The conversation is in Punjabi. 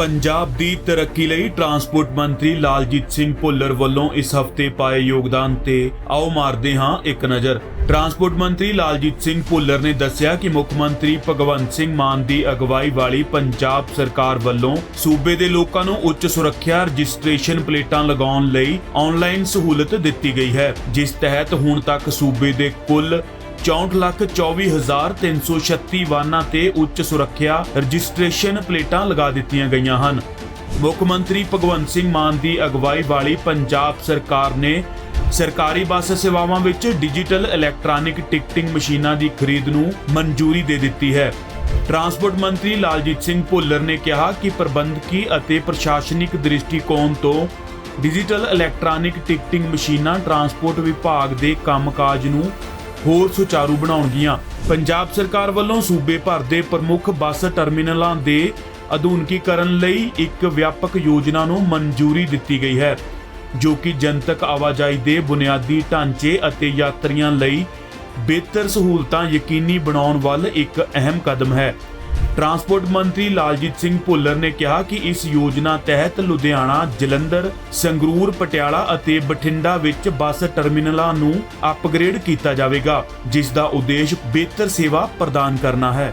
ਪੰਜਾਬ ਦੀ ਤਰੱਕੀ ਲਈ ਟਰਾਂਸਪੋਰਟ ਮੰਤਰੀ ਲਾਲਜੀਤ ਸਿੰਘ ਭੁੱਲਰ ਵੱਲੋਂ ਇਸ ਹਫ਼ਤੇ ਪਾਏ ਯੋਗਦਾਨ ਤੇ ਆਓ ਮਾਰਦੇ ਹਾਂ ਇੱਕ ਨਜ਼ਰ। ਟਰਾਂਸਪੋਰਟ ਮੰਤਰੀ ਲਾਲਜੀਤ ਸਿੰਘ ਭੁੱਲਰ ਨੇ ਦੱਸਿਆ ਕਿ ਮੁੱਖ ਮੰਤਰੀ ਭਗਵੰਤ ਸਿੰਘ ਮਾਨ ਦੀ ਅਗਵਾਈ ਵਾਲੀ ਪੰਜਾਬ ਸਰਕਾਰ ਵੱਲੋਂ ਸੂਬੇ ਦੇ ਲੋਕਾਂ ਨੂੰ ਉੱਚ ਸੁਰੱਖਿਆ ਰਜਿਸਟ੍ਰੇਸ਼ਨ ਪਲੇਟਾਂ ਲਗਾਉਣ ਲਈ ਆਨਲਾਈਨ ਸਹੂਲਤ ਦਿੱਤੀ ਗਈ ਹੈ, ਜਿਸ ਤਹਿਤ ਹੁਣ ਤੱਕ ਸੂਬੇ ਦੇ ਕੁੱਲ 64,24,336 ਵਾਹਨਾਂ ਤੇ ਉੱਚ ਸੁਰੱਖਿਆ ਰਜਿਸਟ੍ਰੇਸ਼ਨ ਪਲੇਟਾਂ ਲਗਾ ਦਿੱਤੀਆਂ ਗਈਆਂ ਹਨ। ਮੁੱਖ ਮੰਤਰੀ ਭਗਵੰਤ ਸਿੰਘ ਮਾਨ ਦੀ ਅਗਵਾਈ ਵਾਲੀ ਪੰਜਾਬ ਸਰਕਾਰ ਨੇ ਸਰਕਾਰੀ ਬੱਸ ਸੇਵਾਵਾਂ ਵਿੱਚ ਡਿਜੀਟਲ ਇਲੈਕਟ੍ਰੋਨਿਕ ਟਿਕਟਿੰਗ ਮਸ਼ੀਨਾਂ ਦੀ ਖਰੀਦ ਨੂੰ ਮਨਜ਼ੂਰੀ ਦੇ ਦਿੱਤੀ ਹੈ। ਟਰਾਂਸਪੋਰਟ ਮੰਤਰੀ ਲਾਲਜੀਤ ਸਿੰਘ ਭੁੱਲਰ ਨੇ ਕਿਹਾ ਕਿ ਪ੍ਰਬੰਧਕੀ ਅਤੇ ਪ੍ਰਸ਼ਾਸਨਿਕ ਦ੍ਰਿਸ਼ਟੀਕੋਣ ਤੋਂ ਡਿਜੀਟਲ ਇਲੈਕਟ੍ਰੋਨਿਕ ਟਿਕਟਿੰਗ ਮਸ਼ੀਨਾਂ ਟਰਾਂਸਪੋਰਟ ਵਿਭਾਗ ਦੇ ਕੰਮਕਾਜ ਨੂੰ ਹੋਰ ਸੁਚਾਰੂ ਬਣਾਉਣਗੀਆਂ। ਪੰਜਾਬ ਸਰਕਾਰ ਵੱਲੋਂ ਸੂਬੇ ਭਰ ਦੇ ਪ੍ਰਮੁੱਖ ਬੱਸ ਟਰਮੀਨਲਾਂ ਦੇ ਆਧੁਨਿਕੀਕਰਨ ਲਈ ਇੱਕ ਵਿਆਪਕ ਯੋਜਨਾ ਨੂੰ ਮਨਜ਼ੂਰੀ ਦਿੱਤੀ ਗਈ ਹੈ, ਜੋ ਕਿ ਜਨਤਕ ਆਵਾਜਾਈ ਦੇ ਬੁਨਿਆਦੀ ਢਾਂਚੇ ਅਤੇ ਯਾਤਰੀਆਂ ਲਈ ਬਿਹਤਰ ਸਹੂਲਤਾਂ ਯਕੀਨੀ ਬਣਾਉਣ ਵੱਲ ਇੱਕ ਅਹਿਮ ਕਦਮ ਹੈ। ਟਰਾਂਸਪੋਰਟ ਮੰਤਰੀ ਲਾਲਜੀਤ ਸਿੰਘ ਭੁੱਲਰ ਨੇ ਕਿਹਾ ਕਿ ਇਸ ਯੋਜਨਾ ਤਹਿਤ ਲੁਧਿਆਣਾ, ਜਲੰਧਰ, ਸੰਗਰੂਰ, ਪਟਿਆਲਾ ਅਤੇ ਬਠਿੰਡਾ ਵਿੱਚ ਬੱਸ ਟਰਮੀਨਲਾਂ ਨੂੰ ਅਪਗ੍ਰੇਡ ਕੀਤਾ ਜਾਵੇਗਾ ਜਿਸ ਦਾ ਉਦੇਸ਼ ਬਿਹਤਰ ਸੇਵਾ ਪ੍ਰਦਾਨ ਕਰਨਾ ਹੈ।